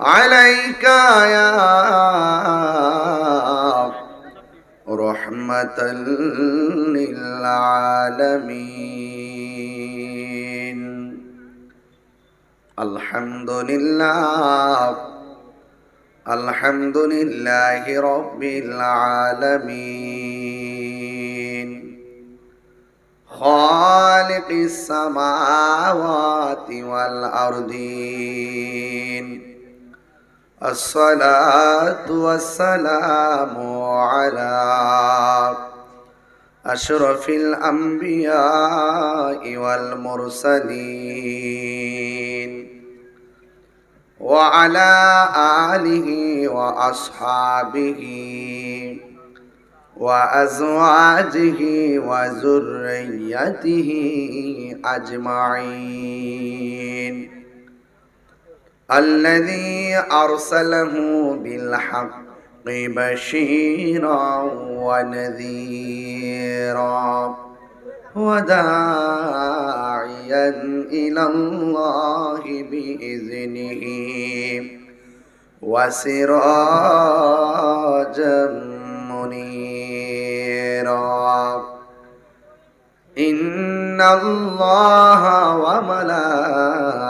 عليك يا رحمة للعالمين. الحمد لله الحمد لله رب العالمين. خالق السماوات والأرضين. الصلاة والسلام على أشرف الأنبياء والمرسلين وعلى آله وأصحابه وأزواجه وذريته أجمعين. الذي أرسله بالحق بشيرا ونذيرا وداعيا إلى الله بإذنه وسراجا منيرا. إن الله وملائكته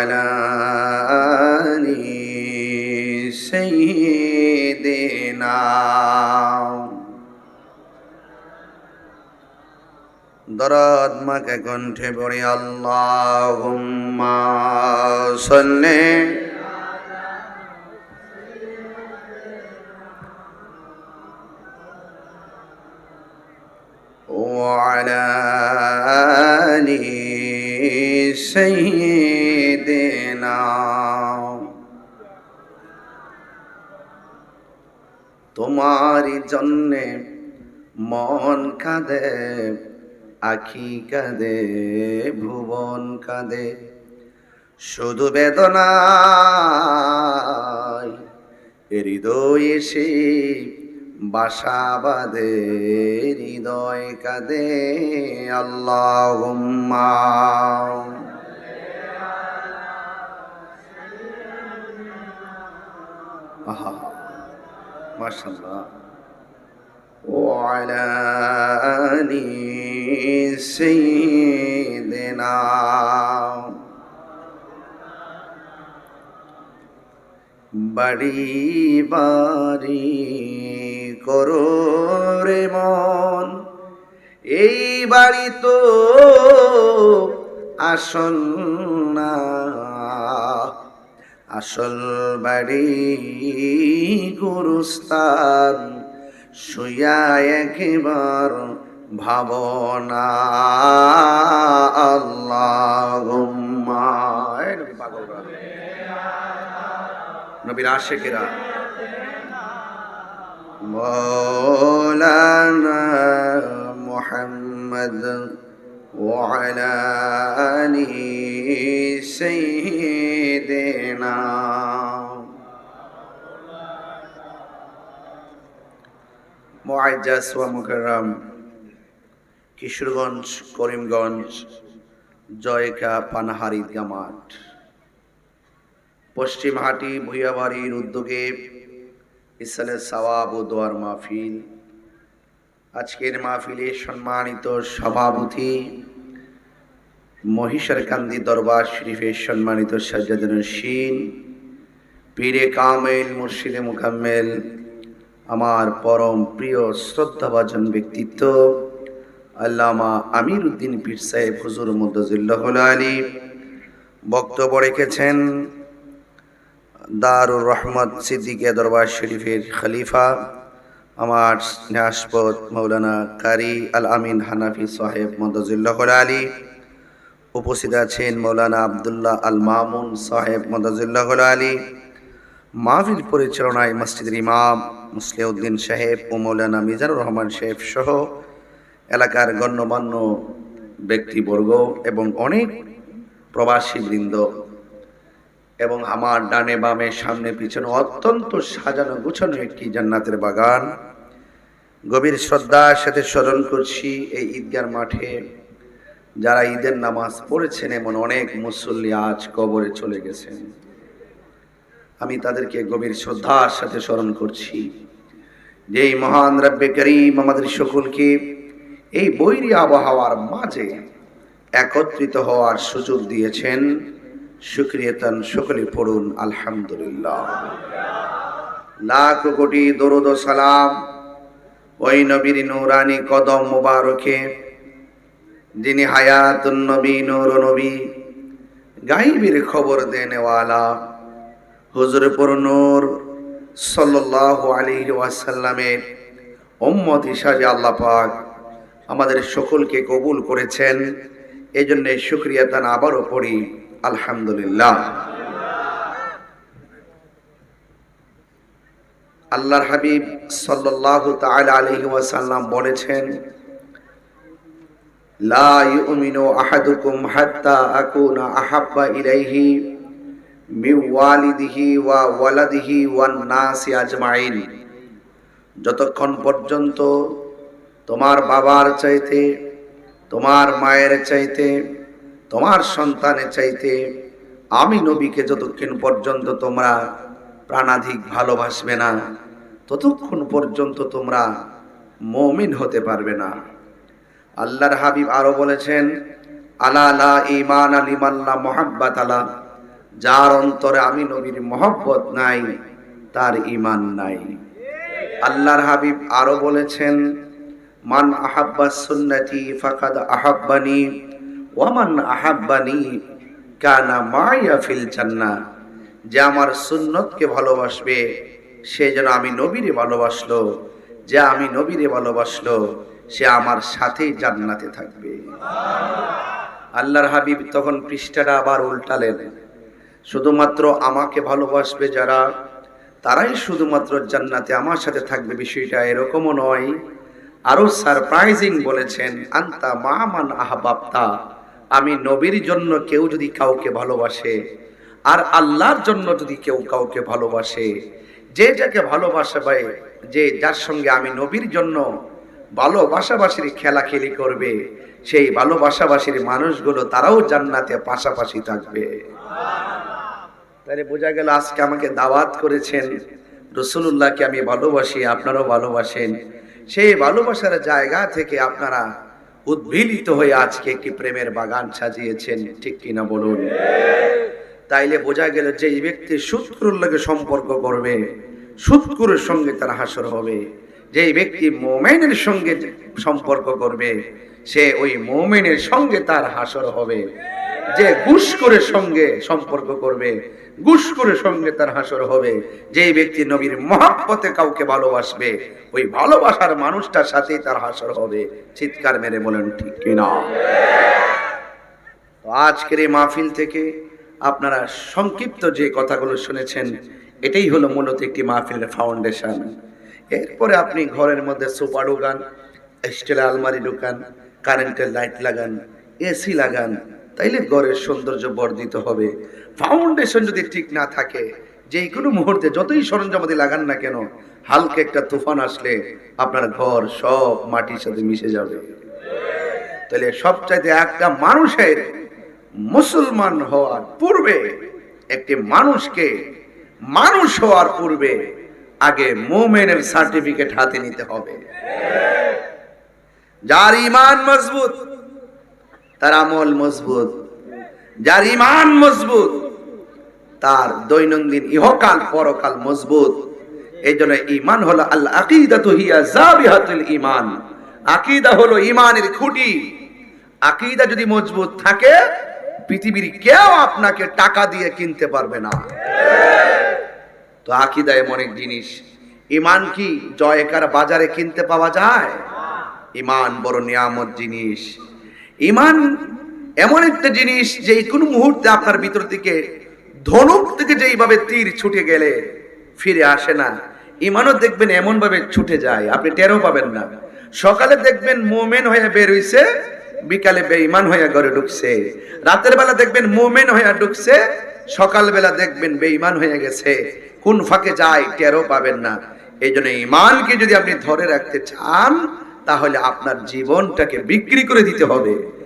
وعلى آل سيدنا দরদ মাকে কণ্ঠে পড়ি আল্লাহুম্মা সাল্লি তোমার জন্যে মন কাঁদে, আখি কাঁদে, ভুবন কাঁদে। শুধু বেদনায় হৃদয় এসে বাসা বাঁধে, হৃদয় কাঁদে। আল্লাহ মাশাল্লাহ وعلى آل سيدنا বাড়ি বাড়ি করো রে মন এই বাড়ি তো আসল না আসল বাড়ি গুরুস্থান শুয়া একবার ভাবনা আল্লাহ নবীর আশেকেরা مولانا محمد وعلى آله سيدنا মুকাররম, কিশোরগঞ্জ, করিমগঞ্জ, জয়কা, পানাহার ঈদগা মাঠ। পশ্চিমহাটি ভুইয়াবাড়ির উদ্যোগে ইসালের সওয়াব ও দোয়ার মাহফিল। আজকের মাহফিলে সম্মানিত সভাপতি মহিষার কান্দি দরবার শরীফের সম্মানিত সাজ্জাদুল শীন পীরে কামেল, মুর্শিদে মুকাম্মেল আমার পরম প্রিয় শ্রদ্ধাভাজন ব্যক্তিত্ব আল্লামা আমির উদ্দিন পীর সাহেব হুজুর মুদ্দুল্লাহ আলী বক্তব্য রেখেছেন দারুর রহমত সিদ্দিকে দরবার শরীফের খলিফা, আমার স্নেহাসপদ মৌলানা কারি আল আমিন হানাফি সাহেব মদজুল্লাহ আলী উপস্থিত আছেন মৌলানা আবদুল্লাহ আল মামুন সাহেব মদজুল্লাহ আলী মাহফিল পরিচালনায় মসজিদের ইমাম, মুসলিউদ্দিন সাহেব ও মৌলানা মিজানুর রহমান সাহেব সহ এলাকার গণ্যমান্য ব্যক্তিবর্গ এবং অনেক প্রবাসী বৃন্দ এবং আমার ডানে বামে সামনে পিছনে অত্যন্ত সাজানো গুছানো একটি জান্নাতের বাগান। গভীর শ্রদ্ধার সাথে স্মরণ করছি এই ঈদগার মাঠে। যারা ঈদের নামাজ পড়েছেন এমন অনেক মুসল্লি আজ কবরে চলে গেছেন। আমি তাদেরকে গভীর শ্রদ্ধার সাথে স্মরণ করছি। যে এই মহান রব্বে করিম আমাদের সকলকে এই বৈরী আবহাওয়ার মাঝে একত্রিত হওয়ার সুযোগ দিয়েছেন সুক্রিয়তান সকলে পড়ুন, আলহামদুলিল্লাহ। লাখ কোটি দরুদ সালাম ওই নবীর নুরানি কদম মোবারকে, যিনি হায়াতুন নবী, নূর নবী, গাইবের খবর দেনেওয়ালা হুজুর পর নূর সাল্লাল্লাহু আলাইহি ওয়াসাল্লামের উম্মত হিসাবে আল্লাহ পাক আমাদের সকলকে কবুল করেছেন। এই জন্য শুক্রিয়া তান আবারও পড়ি। আলহামদুলিল্লাহ। আল্লাহর হাবিব সাল্লাল্লাহু তাআলা আলাইহি ওয়াসাল্লাম বলেছেন, লা ইউমিনু আহাদুকুম হাত্তা আকুনা আহাব্বা ইলাইহি ওয়া ওয়ালাদিহি ওয়ান যতক্ষণ পর্যন্ত তোমার বাবার চাইতে, তোমার মায়ের চাইতে, তোমার সন্তানের চাইতে আমি নবীকে যতক্ষণ পর্যন্ত তোমরা প্রাণাধিক ভালোবাসবে না, ততক্ষণ পর্যন্ত তোমরা মমিন হতে পারবে না। আল্লাহর হাবিব আরও বলেছেন, আলা আলা ইমান আলিমাল্লা মোহাব্বাত আলা। যার অন্তরে আমি নবীর মহব্বত নাই, তার ইমান নাই। আল্লাহর হাবিব আরও বলেছেন, মান আহাব্বা সুন্নতি ফাকাদ আহাব্বানি ওয়ামান আহাব্বানি কানা মায়া ফিল জান্নাহ। যে আমার সুন্নতকে ভালোবাসবে, সে যেন আমি নবীরে ভালোবাসলো, যে আমি নবীরে ভালোবাসলো, সে আমার সাথেই জান্নাতে থাকবে। আল্লাহর হাবিব তখন পৃষ্ঠাটা আবার উল্টালেন। শুধুমাত্র আমাকে ভালোবাসবে যারা, তারাই শুধুমাত্র জান্নাতে আমার সাথে থাকবে। বিষয়টা এরকমও নয়। আরও সারপ্রাইজিং বলেছেন, আন্তা মামান আহবাবতা। আমি নবীর জন্য কেউ যদি কাউকে ভালোবাসে, আর আল্লাহর জন্য যদি কেউ কাউকে ভালোবাসে, যে যাকে ভালোবাসা পায় যে যার সঙ্গে আমি নবীর জন্য ভালোবাসাবাসীর খেলাখেলি করবে, সেই ভালোবাসাবাসীর মানুষগুলো তারাও জান্নাতে পাশাপাশি থাকবে। তাহলে বোঝা গেল আজকে আমাকে দাওয়াত করেছেন। রসুল্লাহকে আমি ভালোবাসি, আপনারাও ভালোবাসেন। সেই ভালোবাসার জায়গা থেকে আপনারা উদ্ভিলিত হয়ে আজকে একটি প্রেমের বাগান সাজিয়েছেন। ঠিক কিনা বলুন? তাইলে বোঝা গেল যে ব্যক্তি সুৎকুরের লগে সম্পর্ক করবে সুৎকুরের সঙ্গে তার হাসর হবে। যে ব্যক্তি মোমেনের সঙ্গে সম্পর্ক করবে, সে ওই মোমেনের সঙ্গে তার হাসর হবে। যে গুসকরের সঙ্গে সম্পর্ক করবে গুসকরের সঙ্গে তার হাসর হবে। যে ব্যক্তি নবীর মহাব্বতে কাউকে ভালোবাসবে, ওই ভালোবাসার মানুষটার সাথেই তার হাসর হবে। চিৎকার মেরে বলেন, ঠিক কিনা আজকের এই মাহফিল থেকে আপনারা সংক্ষিপ্ত যে কথাগুলো শুনেছেন, এটাই হলো মূলত একটি মাহফিলের ফাউন্ডেশন এরপরে আপনি ঘরের মধ্যে সোফা ঢোকান, স্টিলের আলমারি ঢুকান কারেন্টের লাইট লাগান এসি লাগান তাইলে ঘরের সৌন্দর্য বর্ধিত হবে। ফাউন্ডেশন যদি ঠিক না থাকে যে কোনো মুহূর্তে যতই সরঞ্জামাদি লাগান না কেন, হালকা একটা তুফান আসলে আপনার ঘর সব মাটির সাথে মিশে যাবে। তাহলে সবচাইতে একটা মানুষের মুসলমান হওয়ার পূর্বে, একটি মানুষকে মানুষ হওয়ার পূর্বে আগে মোমেনের সার্টিফিকেট হাতে নিতে হবে। যার ইমান মজবুত তার আমল মজবুত, যার ইমান মজবুত, তার দৈনন্দিন ইহকাল পরকাল মজবুত। এই জন্য ইমান হলো আল্লাহ আকিদা ইমান আকিদা হলো ইমানের খুঁটি। আকিদা যদি মজবুত থাকে, পৃথিবীর কেউ আপনাকে টাকা দিয়ে কিনতে পারবে না। তো আকিদা এমন এক জিনিস। ইমান কি? জয়কার বাজারে কিনতে পাওয়া যায়? ইমান বড় নিয়ামত জিনিস। ইমান এমন একটা জিনিস যে কোনো মুহূর্তে আপনার ভিতর থেকে ধনুক থেকে যেইভাবে তীর ছুটে গেলে ফিরে আসে না। ইমানও দেখবেন এমন ভাবে ছুটে যায়, আপনি টেরও পাবেন না। সকালে দেখবেন মোমেন হয়ে বের হইছে, বিকালে বেঈমান হয়ে ঘরে ঢুকছে। রাতের বেলা দেখবেন মোমেন হয়ে ঢুকছে, সকালবেলা দেখবেন বেঈমান হয়ে গেছে। কোন ফাঁকে যায় টেরও পাবেন না। এই জন্য ইমানকে যদি আপনি ধরে রাখতে চান তাহলে আপনার জীবনটাকে বিক্রি করে দিতে হবে।